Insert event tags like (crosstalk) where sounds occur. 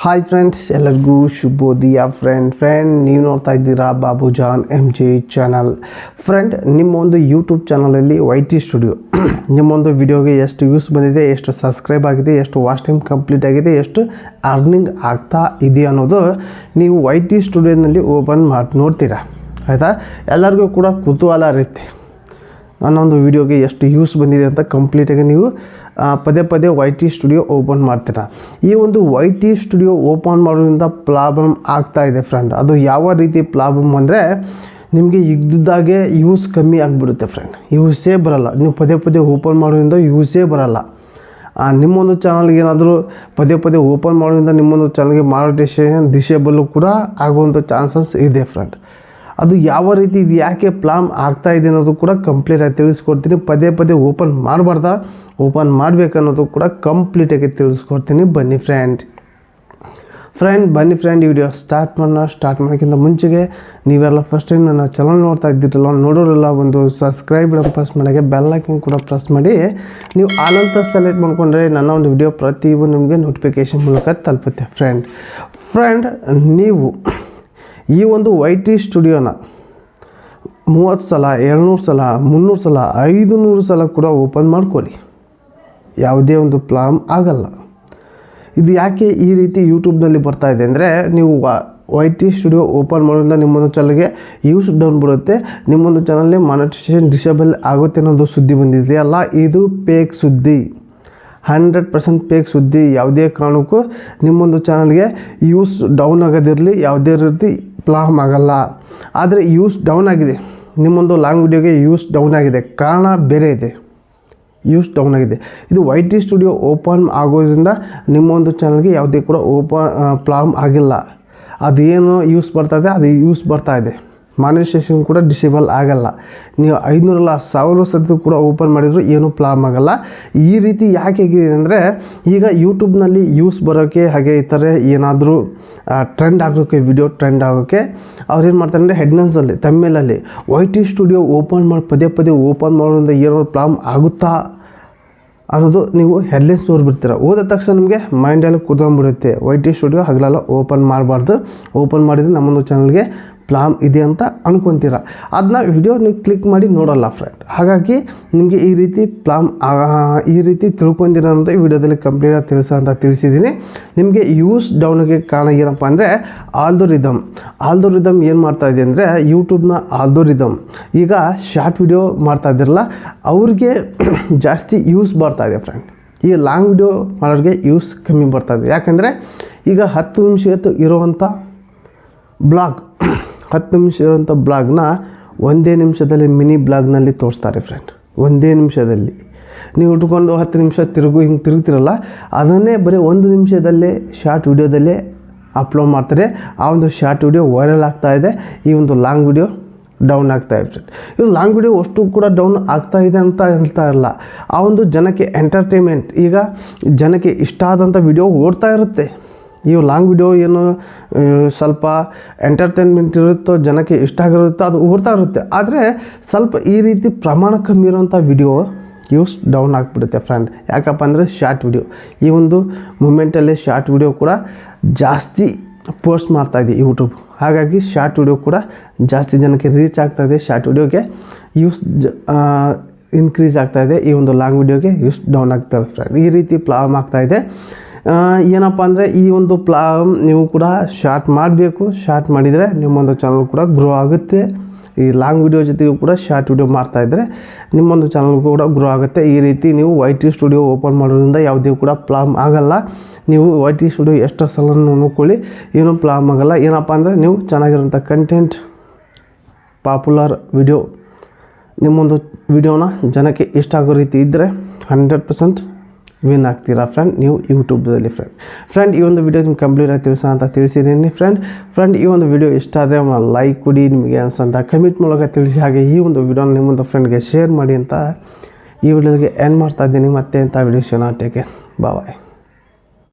Hi friends ಎಲ್ಲರಿಗೂ ಶುಭೋದಯ friend friend ನೀವು ನೋಡ್ತಾ ಇದ್ದೀರಾ Babu John M G channel friend ನಿಮ್ಮ ಒಂದು ಯೂಟ್ಯೂಬ್ ಚಾನಲಲ್ಲಿ ವೈ ಟಿ ಸ್ಟುಡಿಯೋ ನಿಮ್ಮೊಂದು ವಿಡಿಯೋಗೆ (clears throat) ಎಷ್ಟು ವ್ಯೂಸ್ ಬಂದಿದೆ, ಎಷ್ಟು ಸಬ್ಸ್ಕ್ರೈಬ್ ಆಗಿದೆ, ಎಷ್ಟು ವಾಚ್ ಟೈಮ್ ಕಂಪ್ಲೀಟ್ ಆಗಿದೆ, ಎಷ್ಟು ಅರ್ನಿಂಗ್ ಆಗ್ತಾ ಇದೆ ಅನ್ನೋದು ನೀವು ವೈ ಟಿ ಸ್ಟುಡಿಯೋನಲ್ಲಿ ಓಪನ್ ಮಾಡಿ, ನೋಡ್ತೀರಾ. ಆಯಿತಾ? ಎಲ್ಲರಿಗೂ ಕೂಡ ಕುತೂಹಲ ಇರುತ್ತೆ. ನನ್ನೊಂದು ವಿಡಿಯೋಗೆ ಎಷ್ಟು ಯೂಸ್ ಬಂದಿದೆ ಅಂತ ಕಂಪ್ಲೀಟಾಗಿ ನೀವು ಪದೇ ಪದೇ ವೈ ಟಿ ಸ್ಟುಡಿಯೋ ಓಪನ್ ಮಾಡ್ತೀರಾ. ಈ ಒಂದು ವೈ ಟಿ ಸ್ಟುಡಿಯೋ ಓಪನ್ ಮಾಡೋದ್ರಿಂದ ಪ್ರಾಬ್ಲಮ್ ಆಗ್ತಾ ಇದೆ ಫ್ರೆಂಡ್ ಅದು ಯಾವ ರೀತಿ ಪ್ರಾಬ್ಲಮ್ ಅಂದರೆ, ನಿಮಗೆ ಇದ್ದಿದ್ದಾಗೆ ಯೂಸ್ ಕಮ್ಮಿ ಆಗಿಬಿಡುತ್ತೆ ಫ್ರೆಂಡ್ ಯೂಸೇ ಬರಲ್ಲ. ನೀವು ಪದೇ ಪದೇ ಓಪನ್ ಮಾಡೋದ್ರಿಂದ ಯೂಸೇ ಬರಲ್ಲ. ನಿಮ್ಮೊಂದು ಚಾನಲ್ಗೆ ಏನಾದರೂ ಪದೇ ಪದೇ ಓಪನ್ ಮಾಡೋದ್ರಿಂದ ನಿಮ್ಮೊಂದು ಚಾನಲ್ಗೆ ಮಾನಿಟೈಸೇಷನ್ ಡಿಸೇಬಲ್ಲು ಕೂಡ ಆಗುವಂಥ ಚಾನ್ಸಸ್ ಇದೆ ಫ್ರೆಂಡ್ ಅದು ಯಾವ ರೀತಿ ಇದು ಯಾಕೆ ಪ್ಲಾಮ್ ಆಗ್ತಾ ಇದೆ ಅನ್ನೋದು ಕೂಡ ಕಂಪ್ಲೀಟಾಗಿ ತಿಳಿಸ್ಕೊಡ್ತೀನಿ. ಪದೇ ಪದೇ ಓಪನ್ ಮಾಡಬಾರ್ದ? ಓಪನ್ ಮಾಡಬೇಕನ್ನೋದು ಕೂಡ ಕಂಪ್ಲೀಟಾಗಿ ತಿಳಿಸ್ಕೊಡ್ತೀನಿ. ಬನ್ನಿ ಫ್ರೆಂಡ್ ಫ್ರೆಂಡ್ ಬನ್ನಿ ಫ್ರೆಂಡ್ ಈ ವಿಡಿಯೋ ಸ್ಟಾರ್ಟ್ ಮಾಡೋಣ. ಸ್ಟಾರ್ಟ್ ಮಾಡೋಕ್ಕಿಂತ ಮುಂಚೆಗೆ ನೀವೆಲ್ಲ ಫಸ್ಟ್ ಟೈಮ್ ನನ್ನ ಚಾನಲ್ ನೋಡ್ತಾ ಇದ್ದಿರಲ್ಲ, ನೋಡೋರೆಲ್ಲ ಒಂದು ಸಬ್ಸ್ಕ್ರೈಬ್ ಪ್ರೆಸ್ ಮಾಡೋಕ್ಕೆ ಬೆಲ್ ಐಕನ್ ಕೂಡ ಪ್ರೆಸ್ ಮಾಡಿ. ನೀವು ಆನಂತ ಸೆಲೆಕ್ಟ್ ಮಾಡಿಕೊಂಡ್ರೆ ನನ್ನ ಒಂದು ವಿಡಿಯೋ ಪ್ರತಿಯೊಂದು ನಿಮಗೆ ನೋಟಿಫಿಕೇಶನ್ ಮೂಲಕ ತಲುಪುತ್ತೆ. ಫ್ರೆಂಡ್ ಫ್ರೆಂಡ್ ನೀವು ಈ ಒಂದು ವೈ ಟಿ ಸ್ಟುಡಿಯೋನ ಮೂವತ್ತು ಸಲ, ಎರಡುನೂರು ಸಲ, ಮುನ್ನೂರು ಸಲ ಐದು ನೂರು ಸಲ ಕೂಡ ಓಪನ್ ಮಾಡ್ಕೊಳ್ಳಿ. ಯಾವುದೇ ಒಂದು ಪ್ಲಾಮ್ ಆಗಲ್ಲ. ಇದು ಯಾಕೆ ಈ ರೀತಿ ಯೂಟ್ಯೂಬ್ನಲ್ಲಿ ಬರ್ತಾ ಇದೆ ಅಂದರೆ, ನೀವು ವೈ ಟಿ ಸ್ಟುಡಿಯೋ ಓಪನ್ ಮಾಡೋದ್ರಿಂದ ನಿಮ್ಮೊಂದು ಚಾನಲ್ಗೆ ಯೂಸ್ ಡೌನ್ ಬರುತ್ತೆ. ನಿಮ್ಮೊಂದು ಚಾನಲ್ಲಿ ಮಾನಿಟೈಸೇಷನ್ ಡಿಸೇಬಲ್ ಆಗುತ್ತೆ ಅನ್ನೋದು ಸುದ್ದಿ ಬಂದಿದೆ ಅಲ್ಲ ಇದು ಪೇಕ್ ಸುದ್ದಿ. ಹಂಡ್ರೆಡ್ ಪರ್ಸೆಂಟ್ ಪೇಕ್ ಸುದ್ದಿ. ಯಾವುದೇ ಕಾರಣಕ್ಕೂ ನಿಮ್ಮೊಂದು ಚಾನಲ್ಗೆ ಯೂಸ್ ಡೌನ್ ಆಗೋದಿರಲಿ, ಯಾವುದೇ ರೀತಿ ಪ್ಲಾಮ್ ಆಗಲ್ಲ. ಆದರೆ ಯೂಸ್ ಡೌನ್ ಆಗಿದೆ. ನಿಮ್ಮೊಂದು ಲಾಂಗ್ ವಿಡಿಯೋಗೆ ಯೂಸ್ ಡೌನ್ ಆಗಿದೆ. ಕಾರಣ ಬೇರೆ ಇದೆ. ಯೂಸ್ ಡೌನ್ ಆಗಿದೆ. ಇದು ವೈ ಟಿ ಸ್ಟುಡಿಯೋ ಓಪನ್ ಆಗೋದ್ರಿಂದ ನಿಮ್ಮೊಂದು ಚಾನಲ್ಗೆ ಯಾವುದೇ ಕೂಡ ಓಪನ್ ಪ್ಲಾಮ್ ಆಗಿಲ್ಲ. ಅದೇನು ಯೂಸ್ ಬರ್ತಾ ಇದೆ ಅದು ಯೂಸ್ ಬರ್ತಾ ಇದೆ. ಮಾನಿಟೈಸೇಷನ್ ಕೂಡ ಡಿಸೇಬಲ್ ಆಗಲ್ಲ. ನೀವು ಐನೂರಲ್ಲ ಸಾವಿರ ಸತಿ ಕೂಡ ಓಪನ್ ಮಾಡಿದ್ರು ಏನೂ ಪ್ರಾಬ್ಲಮ್ ಆಗಲ್ಲ. ಈ ರೀತಿ ಯಾಕೆ ಹೇಗಿದೆ ಅಂದರೆ, ಈಗ ಯೂಟ್ಯೂಬ್ನಲ್ಲಿ ಯೂಸ್ ಬರೋಕ್ಕೆ ಹಾಗೆ ಈ ಥರ ಏನಾದರೂ ಟ್ರೆಂಡ್ ಆಗೋಕ್ಕೆ ವಿಡಿಯೋ ಟ್ರೆಂಡ್ ಆಗೋಕ್ಕೆ ಏನು ಮಾಡ್ತಾರೆ ಅಂದರೆ ಹೆಡ್ಲೈನ್ಸಲ್ಲಿ ತಮ್ಮೇಲಲ್ಲಿ ವೈ ಟಿ ಸ್ಟುಡಿಯೋ ಓಪನ್ ಮಾಡಿ, ಪದೇ ಪದೇ ಓಪನ್ ಮಾಡೋದ್ರಿಂದ ಏನೋ ಪ್ರಾಬ್ಲಮ್ ಆಗುತ್ತಾ? ಅನ್ನೋದು ನೀವು ಹೆಡ್ಲೈನ್ಸ್ ಓದ್ಬಿಡ್ತೀರ ಓದಿದ ತಕ್ಷಣ ನಿಮಗೆ ಮೈಂಡಲ್ಲಿ ಕುದಂಬಿಡುತ್ತೆ ವೈ ಟಿ ಸ್ಟುಡಿಯೋ ಹಗಲೆಲ್ಲ ಓಪನ್ ಮಾಡಬಾರ್ದು. ಓಪನ್ ಮಾಡಿದರೆ ನಮ್ಮೊಂದು ಚಾನಲ್ಗೆ ಪ್ಲಾನ್ ಇದೆ ಅಂತ ಅನ್ಕೊತೀರ. ಅದನ್ನ ವಿಡಿಯೋ ನೀವು ಕ್ಲಿಕ್ ಮಾಡಿ ನೋಡಲ್ಲ ಫ್ರೆಂಡ್ ಹಾಗಾಗಿ ನಿಮಗೆ ಈ ರೀತಿ ಪ್ಲಾನ್ ಈ ರೀತಿ ತಿಳ್ಕೊಂಡಿರೋ ಅಂತ ವಿಡಿಯೋದಲ್ಲಿ ಕಂಪ್ಲೀಟಾಗಿ ತಿಳಿಸೋ ಅಂತ ತಿಳಿಸಿದ್ದೀನಿ. ನಿಮಗೆ ಯೂಸ್ ಡೌನ್ಗೆ ಕಾರಣ ಏನಪ್ಪ ಅಂದರೆ ಆಲ್ದೋರಿದಮ್ ಆಲ್ದೋರಿದಮ್ ಏನು ಮಾಡ್ತಾ ಇದೆ ಅಂದರೆ ಯೂಟ್ಯೂಬ್ನ ಆಲ್ದೋರಿದಮ್ ಈಗ ಶಾರ್ಟ್ ವಿಡಿಯೋ ಮಾಡ್ತಾ ಇದ್ದಿರಲ್ಲ ಅವ್ರಿಗೆ (clears throat) ಜಾಸ್ತಿ ಯೂಸ್ ಬರ್ತಾ ಇದೆ ಫ್ರೆಂಡ್ ಈ ಲಾಂಗ್ ವಿಡಿಯೋ ಮಾಡೋರಿಗೆ ಯೂಸ್ ಕಮ್ಮಿ ಬರ್ತಾ ಇದೆ. ಯಾಕಂದರೆ ಈಗ ಹತ್ತು ನಿಮಿಷ ಇರುವಂಥ ಬ್ಲಾಗ್ (clears throat) ಹತ್ತು ನಿಮಿಷ ಇರುವಂಥ ಬ್ಲಾಗ್ನ ಒಂದೇ ನಿಮಿಷದಲ್ಲಿ ಮಿನಿ ಬ್ಲಾಗ್ನಲ್ಲಿ ತೋರಿಸ್ತಾರೆ ಫ್ರೆಂಡ್ ಒಂದೇ ನಿಮಿಷದಲ್ಲಿ. ನೀವು ಉಟ್ಕೊಂಡು ಹತ್ತು ನಿಮಿಷ ತಿರುಗು ಹಿಂಗೆ ತಿರುಗ್ತಿರಲ್ಲ, ಅದನ್ನೇ ಬರೀ ಒಂದು ನಿಮಿಷದಲ್ಲೇ ಶಾರ್ಟ್ ವಿಡಿಯೋದಲ್ಲೇ ಅಪ್ಲೋಡ್ ಮಾಡ್ತಾರೆ. ಆ ಒಂದು ಶಾರ್ಟ್ ವಿಡಿಯೋ ವೈರಲ್ ಆಗ್ತಾ ಇದೆ. ಈ ಒಂದು ಲಾಂಗ್ ವಿಡಿಯೋ ಡೌನ್ ಆಗ್ತಾ ಇದೆ ಫ್ರೆಂಡ್ ಇದು ಲಾಂಗ್ ವಿಡಿಯೋ ಅಷ್ಟು ಕೂಡ ಡೌನ್ ಆಗ್ತಾ ಇದೆ ಅಂತ ಹೇಳ್ತಾ ಇರಲ್ಲ. ಆ ಒಂದು ಜನಕ್ಕೆ ಎಂಟರ್ಟೈನ್ಮೆಂಟ್ ಈಗ ಜನಕ್ಕೆ ಇಷ್ಟ ಆದಂಥ ವಿಡಿಯೋ ಓಡ್ತಾ ಇರುತ್ತೆ. ಈ ಲಾಂಗ್ ವಿಡಿಯೋ ಏನು ಸ್ವಲ್ಪ ಎಂಟರ್ಟೈನ್ಮೆಂಟ್ ಇರುತ್ತೋ, ಜನಕ್ಕೆ ಇಷ್ಟ ಆಗಿರುತ್ತೋ, ಅದು ಓಡ್ತಾ ಇರುತ್ತೆ. ಆದರೆ ಸ್ವಲ್ಪ ಈ ರೀತಿ ಪ್ರಮಾಣ ಕಮ್ಮಿ ಇರೋಂಥ ವಿಡಿಯೋ ಯೂಸ್ ಡೌನ್ ಆಗಿಬಿಡುತ್ತೆ ಫ್ರೆಂಡ್ ಯಾಕಪ್ಪ ಅಂದರೆ ಶಾರ್ಟ್ ವಿಡಿಯೋ ಈ ಒಂದು ಮೂಮೆಂಟಲ್ಲಿ ಶಾರ್ಟ್ ವಿಡಿಯೋ ಕೂಡ ಜಾಸ್ತಿ ಪೋಸ್ಟ್ ಮಾಡ್ತಾ ಇದೆ ಯೂಟ್ಯೂಬ್ ಹಾಗಾಗಿ ಶಾರ್ಟ್ ವಿಡಿಯೋ ಕೂಡ ಜಾಸ್ತಿ ಜನಕ್ಕೆ ರೀಚ್ ಆಗ್ತಾ ಇದೆ. ಶಾರ್ಟ್ ವಿಡಿಯೋಗೆ ಯೂಸ್ ಜ ಇನ್ಕ್ರೀಸ್ ಆಗ್ತಾ ಇದೆ. ಈ ಒಂದು ಲಾಂಗ್ ವಿಡಿಯೋಗೆ ಯೂಸ್ ಡೌನ್ ಆಗ್ತಾ ಇದೆ ಫ್ರೆಂಡ್ ಈ ರೀತಿ ಪ್ರಾಬ್ಲಮ್ ಇದೆ. ಏನಪ್ಪ ಅಂದರೆ ಈ ಒಂದು ಪ್ಲಾ, ನೀವು ಕೂಡ ಶಾರ್ಟ್ ಮಾಡಬೇಕು. ಶಾರ್ಟ್ ಮಾಡಿದರೆ ನಿಮ್ಮೊಂದು ಚಾನಲ್ ಕೂಡ ಗ್ರೋ ಆಗುತ್ತೆ. ಈ ಲಾಂಗ್ ವಿಡಿಯೋ ಜೊತೆಗೂ ಕೂಡ ಶಾರ್ಟ್ ವಿಡಿಯೋ ಮಾಡ್ತಾಯಿದ್ರೆ ನಿಮ್ಮೊಂದು ಚಾನಲ್ ಕೂಡ ಗ್ರೋ ಆಗುತ್ತೆ. ಈ ರೀತಿ ನೀವು ವೈ ಟಿ ಸ್ಟುಡಿಯೋ ಓಪನ್ ಮಾಡೋದ್ರಿಂದ ಯಾವುದೇ ಕೂಡ ಪ್ಲಾಮ್ ಆಗಲ್ಲ. ನೀವು ವೈ ಟಿ ಸ್ಟುಡಿಯೋ ಎಷ್ಟು ಸಲ ನೋಡ್ಕೊಳ್ಳಿ ಏನೂ ಪ್ಲಾಮ್ ಆಗಲ್ಲ. ಏನಪ್ಪ ಅಂದರೆ ನೀವು ಚೆನ್ನಾಗಿರೋಂಥ ಕಂಟೆಂಟ್ ಪಾಪ್ಯುಲರ್ ವಿಡಿಯೋ ನಿಮ್ಮೊಂದು ವಿಡಿಯೋನ ಜನಕ್ಕೆ ಇಷ್ಟ ಆಗೋ ರೀತಿ ಇದ್ದರೆ ಹಂಡ್ರೆಡ್ ಪರ್ಸೆಂಟ್ ವಿನ್ ಆಗ್ತೀರಾ ಫ್ರೆಂಡ್ ನೀವು ಯೂಟ್ಯೂಬ್ದಲ್ಲಿ ಫ್ರೆಂಡ್ ಫ್ರೆಂಡ್ ಈ ಒಂದು ವಿಡಿಯೋ ನಿಮ್ಗೆ ಕಂಪ್ಲೀಟ್ ಆಗಿ ತಿಳಿಸ ಅಂತ ತಿಳಿಸಿದ್ದೀನಿ ಫ್ರೆಂಡ್ ಫ್ರೆಂಡ್ ಈ ಒಂದು ವಿಡಿಯೋ ಇಷ್ಟ ಆದರೆ ಲೈಕ್ ಕೊಡಿ, ನಿಮಗೆ ಅನ್ಸಂತ ಕಮೆಂಟ್ ಮೂಲಕ ತಿಳಿಸಿ ಹಾಗೆ ಈ ಒಂದು ವಿಡಿಯೋನ ನಿಮ್ಮೊಂದು ಫ್ರೆಂಡ್ಗೆ ಶೇರ್ ಮಾಡಿ ಅಂತ ಈ ವಿಡಿಯೋಗೆ ಎಂಡ್ ಮಾಡ್ತಾ ಇದ್ದೀನಿ. ಮತ್ತೆ ಅಂತ ವಿಡಿಯೋ ಶೇರ್ ಟೇಕೆ ಬಾಯ್